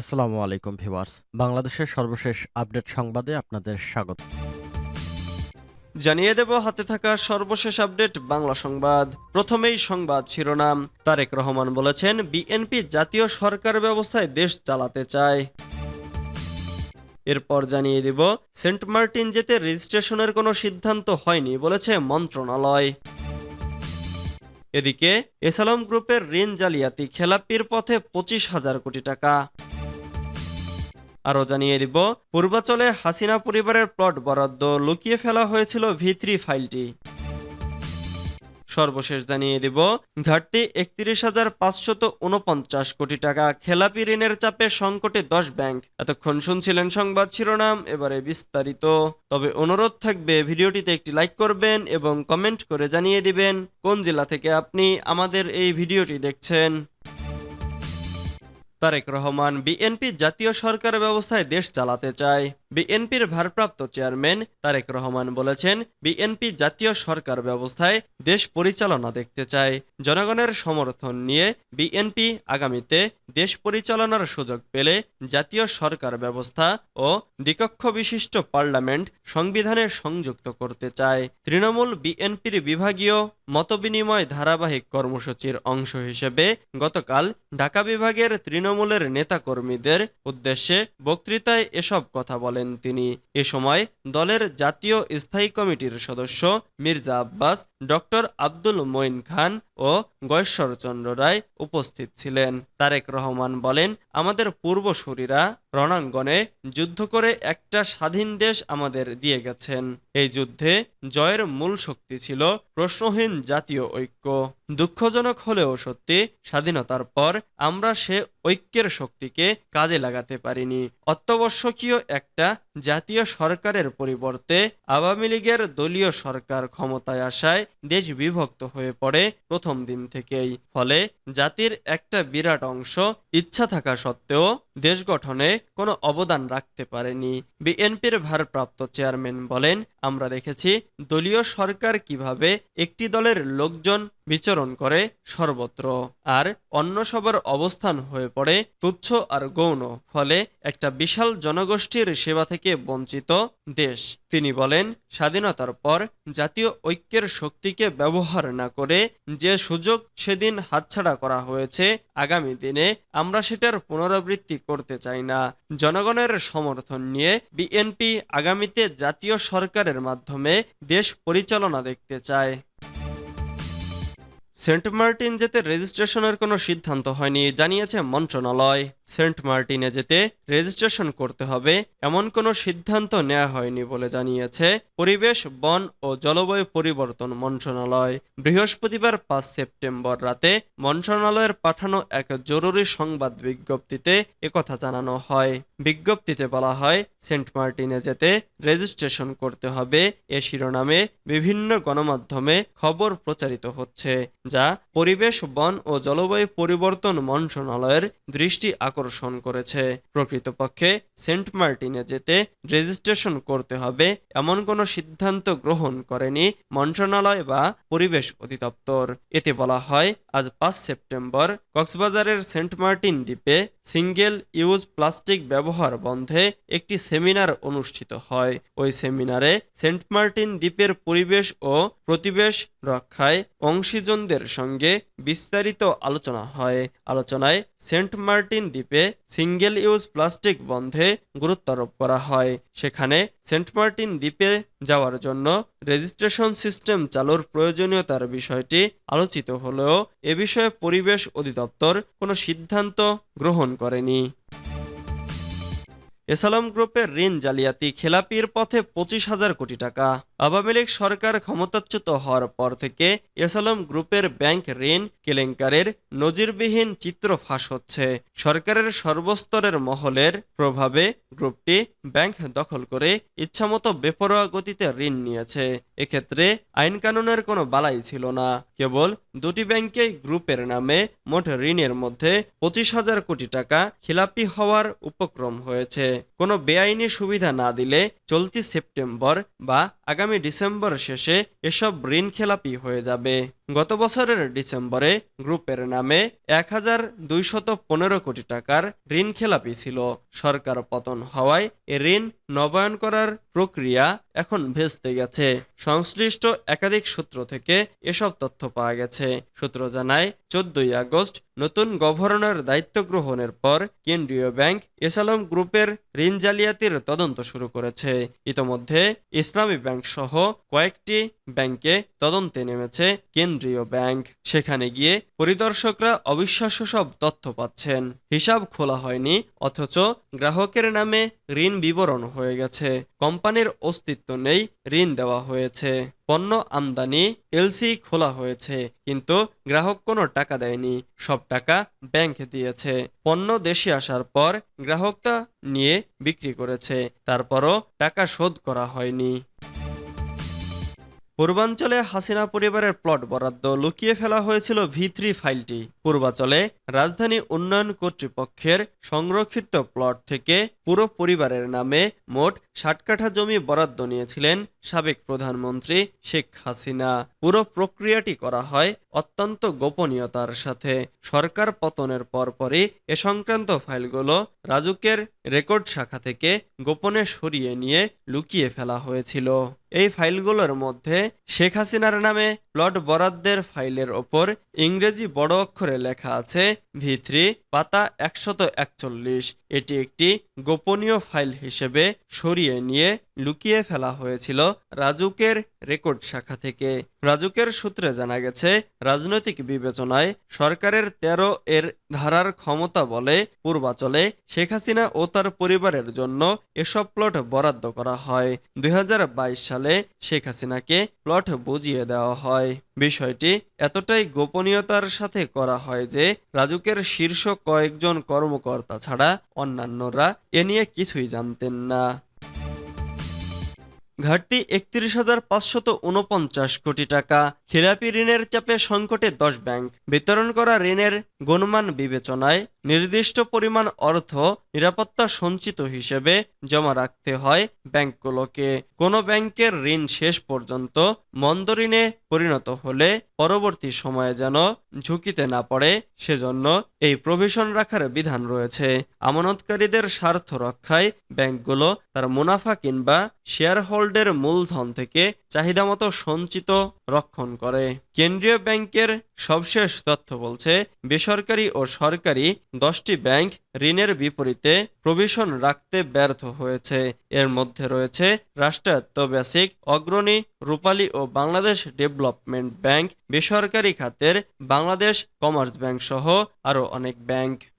আসসালামু আলাইকুম ভিউয়ার্স। বাংলাদেশের সর্বশেষ আপডেট সংবাদে আপনাদের স্বাগত। জানিয়ে দেব, হাতে থাকা সর্বশেষ আপডেট বাংলা সংবাদ। প্রথমেই সংবাদ শিরোনাম। তারেক রহমান বলেছেন, বিএনপি জাতীয় সরকার ব্যবস্থায় দেশ চালাতে চায়। এরপর জানিয়ে দিব, সেন্ট মার্টিন যেতে রেজিস্ট্রেশনের কোনো সিদ্ধান্ত হয়নি বলেছে মন্ত্রণালয়। এদিকে, এসালাম গ্রুপের ঋণ জালিয়াতি খেলাপির পথে পঁচিশ হাজার কোটি টাকা। আরও জানিয়ে দিব, পূর্বাচলে হাসিনা পরিবারের প্লট বরাদ্দ লুকিয়ে ফেলা হয়েছিল ভিত্রি ফাইলটি। সর্বশেষ জানিয়ে দিব, ঘাটতি একত্রিশ হাজার পাঁচশত উনপঞ্চাশ কোটি টাকা খেলাপি ঋণের চাপে সংকটে দশ ব্যাংক। এতক্ষণ শুনছিলেন সংবাদ শিরোনাম, এবারে বিস্তারিত। তবে অনুরোধ থাকবে, ভিডিওটিতে একটি লাইক করবেন এবং কমেন্ট করে জানিয়ে দিবেন কোন জেলা থেকে আপনি আমাদের এই ভিডিওটি দেখছেন। তারেক রহমান বিএনপি জাতীয় সরকার ব্যবস্থায় দেশ চালাতে চায়। বিএনপির ভারপ্রাপ্ত চেয়ারম্যান তারেক রহমান বলেছেন, বিএনপি জাতীয় সরকার ব্যবস্থায় দেশ পরিচালনা দেখতে চায়। জনগণের সমর্থন নিয়ে বিএনপি আগামীতে দেশ পরিচালনার সুযোগ পেলে জাতীয় সরকার ব্যবস্থা ও দ্বিকক্ষ বিশিষ্ট পার্লামেন্ট সংবিধানে সংযুক্ত করতে চায়। তৃণমূল বিএনপির বিভাগীয় মতবিনিময় ধারাবাহিক কর্মসূচির অংশ হিসেবে গতকাল ঢাকা বিভাগের তৃণমূলের নেতাকর্মীদের উদ্দেশ্যে বক্তৃতায় এসব কথা বলেন তিনি। এ সময় দলের জাতীয় স্থায়ী কমিটির সদস্য মির্জা আব্বাস, ডক্টর আব্দুল মঈন খান ও গয়েশ্বরচন্দ্র রায় উপস্থিত ছিলেন। তারেক রহমান বলেন, আমাদের পূর্বসূরীরা রণাঙ্গনে যুদ্ধ করে একটা স্বাধীন দেশ আমাদের দিয়ে গেছেন। এই যুদ্ধে জয়ের মূল শক্তি ছিল প্রশ্নহীন জাতীয় ঐক্য। দুঃখজনক হলেও সত্যি, স্বাধীনতার পর আমরা সে ঐক্যের শক্তিকে কাজে লাগাতে পারিনি। অত্যাবশ্যকীয় একটা জাতীয় সরকারের পরিবর্তে আওয়ামী লীগের দলীয় সরকার ক্ষমতায় আসায় দেশ বিভক্ত হয়ে পড়ে প্রথম দিন থেকেই। ফলে জাতির একটা বিরাট অংশ ইচ্ছা থাকা সত্ত্বেও দেশ গঠনে কোনো অবদান রাখতে পারেনি। বিএনপির ভারপ্রাপ্ত চেয়ারম্যান বলেন, আমরা দেখেছি দলীয় সরকার কীভাবে একটি দলের লোকজন বিচরণ করে সর্বত্র আর অন্য সবার অবস্থান হয়ে পড়ে তুচ্ছ আর গৌণ, ফলে একটা বিশাল জনগোষ্ঠীর সেবা থেকে বঞ্চিত দেশ। তিনি বলেন, স্বাধীনতার পর জাতীয় ঐক্যের শক্তিকে ব্যবহার না করে যে সুযোগ সেদিন হাতছাড়া করা হয়েছে, আগামী দিনে আমরা সেটার পুনরাবৃত্তি করতে চাই না। জনগণের সমর্থন নিয়ে বিএনপি আগামীতে জাতীয় সরকারের মাধ্যমে দেশ পরিচালনা দেখতে চায়। সেন্ট মার্টিন যেতে রেজিস্ট্রেশনের কোনো সিদ্ধান্ত হয়নি, জানিয়েছে মন্ত্রণালয়। সেন্ট মার্টিনে যেতে রেজিস্ট্রেশন করতে হবে, এমন কোনো সিদ্ধান্ত নেওয়া হয়নি বলে জানিয়েছে পরিবেশ, বন ও জলবায়ু পরিবর্তন মন্ত্রণালয়। বৃহস্পতিবার পাঁচ সেপ্টেম্বর রাতে মন্ত্রণালয়ের পাঠানো এক জরুরি সংবাদ বিজ্ঞপ্তিতে একথা জানানো হয়। বিজ্ঞপ্তিতে বলা হয়, সেন্ট মার্টিনে যেতে রেজিস্ট্রেশন করতে হবে, এ শিরোনামে বিভিন্ন গণমাধ্যমে খবর প্রচারিত হচ্ছে। যা পরিবেশ, বন ও জলবায়ু পরিবর্তন মন্ত্রণালয়ের দৃষ্টি আকর্ষণ করেছে। প্রকৃতপক্ষে সেন্ট মার্টিনে যেতে রেজিস্ট্রেশন করতে হবে এমন কোনো সিদ্ধান্ত গ্রহণ করেনি মন্ত্রণালয় বা পরিবেশ অধিদপ্তর। এতে বলা হয়, আজ পাঁচ সেপ্টেম্বর কক্সবাজারের সেন্ট মার্টিন দ্বীপে সিঙ্গেল ইউজ প্লাস্টিক ব্যবহার বন্ধে একটি সেমিনার অনুষ্ঠিত হয়। ওই সেমিনারে সেন্ট মার্টিন দ্বীপের পরিবেশ ও প্রতিবেশ রক্ষায় অংশীজনদের সঙ্গে বিস্তারিত আলোচনা হয়। আলোচনায় সেন্ট মার্টিন দ্বীপে সিঙ্গেল ইউজ প্লাস্টিক বন্ধে গুরুত্ব আরোপ করা হয়। সেখানে সেন্ট মার্টিন দ্বীপে যাওয়ার জন্য রেজিস্ট্রেশন সিস্টেম চালুর প্রয়োজনীয়তার বিষয়টি আলোচিত হলেও এ বিষয়ে পরিবেশ অধিদপ্তর কোনো সিদ্ধান্ত গ্রহণ করেনি। এসালাম গ্রুপের ঋণ জালিয়াতি খেলাপির পথে পঁচিশ হাজার কোটি টাকা। আওয়ামী লীগ সরকার ক্ষমতাচ্যুত হওয়ার পর থেকে এসালাম গ্রুপের ব্যাংক ঋণ কেলেঙ্কারের নজিরবিহীন চিত্র ফাঁস হচ্ছে। সরকারের সর্বস্তরের মহলের প্রভাবে গ্রুপটি ব্যাংক দখল করে ইচ্ছামতো বেপরোয়া গতিতে ঋণ নিয়েছে। এক্ষেত্রে আইন কানুনের কোনো বালাই ছিল না। কেবল দুটি ব্যাংকেই গ্রুপের নামে মোট ঋণের মধ্যে পঁচিশ হাজার কোটি টাকা খিলাপি হওয়ার উপক্রম হয়েছে। কোনো বেআইনি সুবিধা না দিলে চলতি সেপ্টেম্বর বা আগামী ডিসেম্বর শেষে এসব ঋণ খেলাপি হয়ে যাবে। গত বছরের ডিসেম্বরে গ্রুপের নামে এক হাজার দুইশত পনেরো কোটি টাকার ঋণ খেলাপি ছিল। সরকার পতন হওয়ায় এ ঋণ নবায়ন করার প্রক্রিয়া এখন ভেস্তে গেছে। সংশ্লিষ্ট একাধিক সূত্র থেকে এসব তথ্য পাওয়া গেছে। সূত্র জানায়, চোদ্দই আগস্ট নতুন গভর্নর দায়িত্ব গ্রহণের পর কেন্দ্রীয় ব্যাংক এসালম গ্রুপের ঋণ জালিয়াতির তদন্ত শুরু করেছে। ইতোমধ্যে ইসলামী ব্যাংক সহ কয়েকটি ব্যাংকে তদন্তে নেমেছে কেন্দ্রীয় ব্যাংক। সেখানে গিয়ে পরিদর্শকরা অবিশ্বাস্য সব তথ্য পাচ্ছেন। হিসাব খোলা হয়নি, অথচ গ্রাহকের নামে ঋণ বিবরণ হয়ে গেছে। কোম্পানির অস্তিত্ব নেই, ঋণ দেওয়া হয়েছে। পণ্য আমদানি, এলসি খোলা হয়েছে, কিন্তু গ্রাহক কোনো টাকা দেয়নি। সব টাকা ব্যাংক দিয়েছে। পণ্য দেশে আসার পর গ্রাহকটা নিয়ে বিক্রি করেছে, তারপরও টাকা শোধ করা হয়নি। পূর্বাঞ্চলে হাসিনা পরিবারের প্লট বরাদ্দ লুকিয়ে ফেলা হয়েছিল ভি থ্রি ফাইলটি। পূর্বাঞ্চলে রাজধানী উন্নয়ন কর্তৃপক্ষের সংরক্ষিত প্লট থেকে পুরো পরিবারের নামে মোট ষাট কাঠা জমি বরাদ্দ নিয়েছিলেন সাবেক প্রধানমন্ত্রী শেখ হাসিনা। পুরো প্রক্রিয়াটি করা হয় অত্যন্ত গোপনীয়তার সাথে। সরকার পতনের পরপরই এ সংক্রান্ত ফাইলগুলো রাজুকের রেকর্ড শাখা থেকে গোপনে সরিয়ে নিয়ে লুকিয়ে ফেলা হয়েছিল। এই ফাইলগুলোর মধ্যে শেখ হাসিনার নামে প্লট বরাদ্দের ফাইলের ওপর ইংরেজি বড় অক্ষরে লেখা আছে ভিথ্রি পাতা একশত একচল্লিশ। এটি একটি গোপনীয় ফাইল হিসেবে সরিয়ে নিয়ে লুকিয়ে ফেলা হয়েছিল রাজুকের রেকর্ড শাখা থেকে। রাজুকের সূত্রে জানা গেছে, রাজনৈতিক বিবেচনায় সরকারের তেরো এর ধারার ক্ষমতা বলে পূর্বাচলে শেখ হাসিনা ও তার পরিবারের জন্য এসব প্লট বরাদ্দ করা হয়। দুই হাজার বাইশ সালে শেখ হাসিনাকে প্লট বুঝিয়ে দেওয়া হয়। বিষয়টি এতটাই গোপনীয়তার সাথে করা হয় যে রাজুকের শীর্ষ কয়েকজন কর্মকর্তা ছাড়া অন্যান্যরা এ নিয়ে কিছুই জানতেন না। ঘাটতি একত্রিশ হাজার পাঁচশত উনপঞ্চাশ কোটি টাকা। খেলাপি ঋণের চাপে সংকটে দশ ব্যাংক বিতরণ করা ঋণের গুণমান বিবেচনায় নির্দিষ্ট পরিমাণ অর্থ নিরাপত্তা সঞ্চিত হিসেবে জমা রাখতে হয় ব্যাংকগুলোকে। কোনো ব্যাংকের ঋণ শেষ পর্যন্ত মন্দ ঋণে পরিণত হলে পরবর্তী সময়ে যেন ঝুঁকিতে না পড়ে, সেজন্য এই প্রভিশন রাখার বিধান রয়েছে। আমানতকারীদের স্বার্থ রক্ষায় ব্যাংকগুলো তার মুনাফা কিংবা শেয়ার হোল্ডের মূলধন থেকে চাহিদামতো সঞ্চিত রক্ষণ করে। কেন্দ্রীয় ব্যাংকের সবশেষ তথ্য বলছে, বেসরকারি ও সরকারি দশটি ব্যাংক ঋণের বিপরীতে প্রভিশন রাখতে ব্যর্থ হয়েছে। এর মধ্যে রয়েছে রাষ্ট্রায়ত্ত বেসিক, অগ্রণী রূপালী ও বাংলাদেশ ডেভেলপমেন্ট ব্যাংক, বেসরকারি খাতের, বাংলাদেশ কমার্স ব্যাংক সহ আরও অনেক ব্যাংক।